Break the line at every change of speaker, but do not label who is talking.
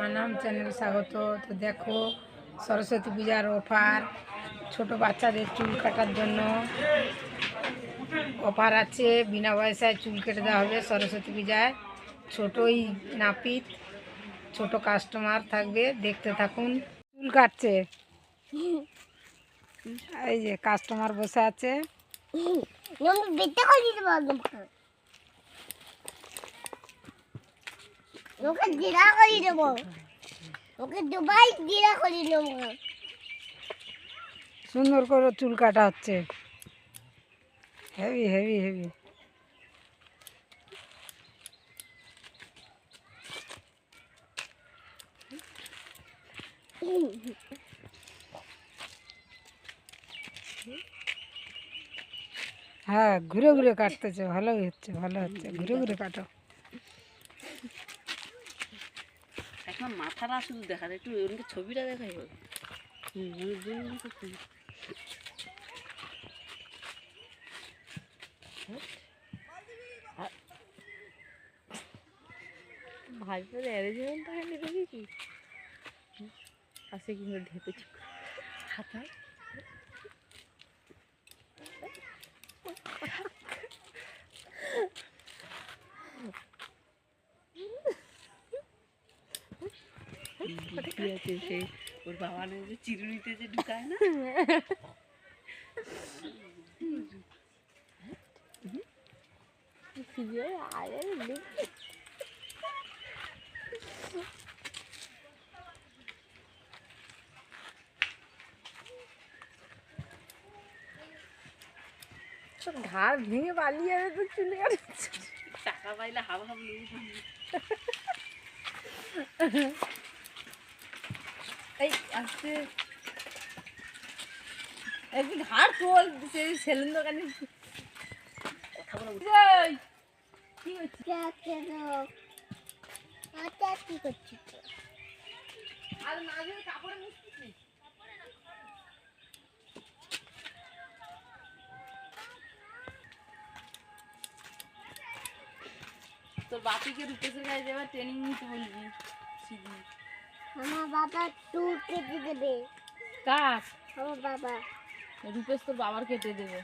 Manam channel স্বাগত। তো দেখো, সরস্বতী পূজার অফার। ছোট বাচ্চাদের চুল কাটার জন্য অফার আছে। বিনা পয়সায় চুল কেটে দেওয়া হবে সরস্বতী পূজায়। ছোটই নাপিত, ছোট কাস্টমার থাকবে। দেখতে থাকুন। চুল কাটছে। এই যে কাস্টমার বসে আছে।
ওকে জেরা করে দেব। ওকে দুবাই জেরা করে দেব।
সুন্দর করে চুল কাটা হচ্ছে। হেভি হেভি হেভি হ্যাঁ ঘুরে ঘুরে কাটতেছে। ভালোই হচ্ছে, ভালো হচ্ছে। ঘুরে ঘুরে কাটো।
এখন মাথাটা শুধু দেখা যায় একটু ওনকে ছবিটা দেখাই হোক হুম। ভাইপোর অ্যারেঞ্জমেন্ট দেখেছি আসে কি করে ঢেপেছি বুদ্ধি আছে সেই ওর বাবা না যে চিরুনিতে যে ঢুকায় না
ঘাড় ভেঙে পালিয়ে তো চুলে
টাকা পাইলে হাওয়া হাওয়া। তোর বাপিকে রূপেশের কাছে যাবে ট্রেনিং নিতে বলবি শিখবি
আমার বাবা টুর কেটে দেবে।
কাক?
আমার বাবা।
রূপেশ তোর বাবার কেটে দেবে।